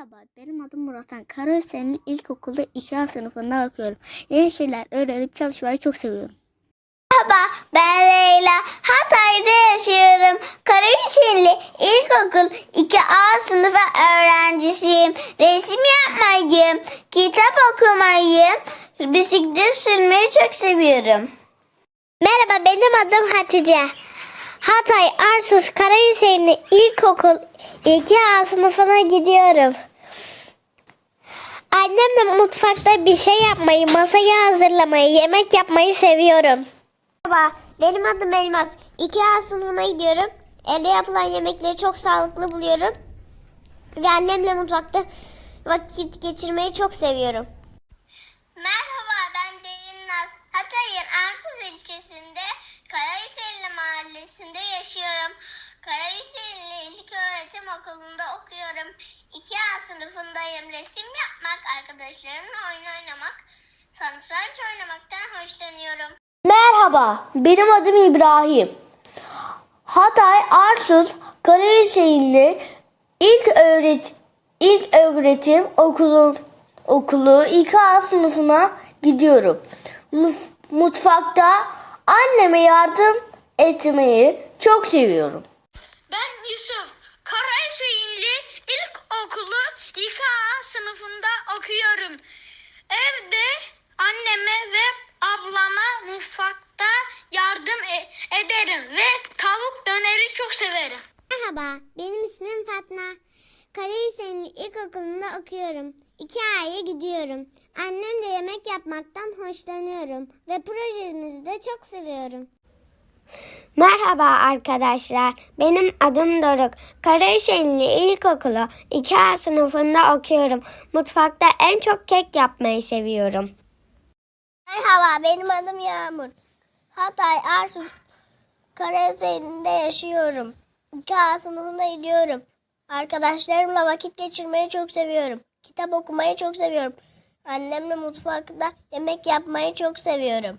Merhaba, benim adım Murathan. Karaösen'in ilkokulu 2A sınıfında okuyorum. Yeni şeyler öğrenip çalışmayı çok seviyorum. Merhaba ben Leyla. Hatay'da yaşıyorum. Karayüzeli İlkokul 2A sınıfı öğrencisiyim. Resim yapmayı, kitap okumayı, bisiklet sürmeyi çok seviyorum. Merhaba benim adım Hatice. Hatay Arsuz Karayüzeli İlkokul 2A sınıfına gidiyorum. Annemle mutfakta bir şey yapmayı, masayı hazırlamayı, yemek yapmayı seviyorum. Merhaba, benim adım Elmas. 2A sınıfına gidiyorum. Evde yapılan yemekleri çok sağlıklı buluyorum. Ve annemle mutfakta vakit geçirmeyi çok seviyorum. Merhaba, ben Derin Naz. Hatay'ın Arsız ilçesinde Karahisarlı mahallesinde yaşıyorum. Karahisarlı İlk Öğretim Okulu'nda okuyorum. 2A sınıfındayım. Resim yapmak, arkadaşlarımla oyun oynamak, satranç oynamaktan hoşlanıyorum. Merhaba, benim adım İbrahim. Hatay Arsuz Karahisarlı İlk Öğret İlk Öğretim Okulu Okulu 2A sınıfına gidiyorum. Mutfakta anneme yardım etmeyi çok seviyorum. Ben Yusuf. Karahisarlı İlkokulu 2A sınıfında okuyorum. Evde anneme ve ablama mutfakta yardım e- ederim ve tavuk döneri çok severim. Merhaba, benim ismim Fatma. Karahisar'ın ilkokulunda okuyorum. İki aya gidiyorum. Annemle yemek yapmaktan hoşlanıyorum ve projemizi de çok seviyorum. Merhaba arkadaşlar. Benim adım Doruk. Karahisarlı İlkokulu 2A sınıfında okuyorum. Mutfakta en çok kek yapmayı seviyorum. Merhaba, benim adım Yağmur. Hatay Arsus Karahisar'ında yaşıyorum. 2A sınıfına gidiyorum. Arkadaşlarımla vakit geçirmeyi çok seviyorum. Kitap okumayı çok seviyorum. Annemle mutfakta yemek yapmayı çok seviyorum.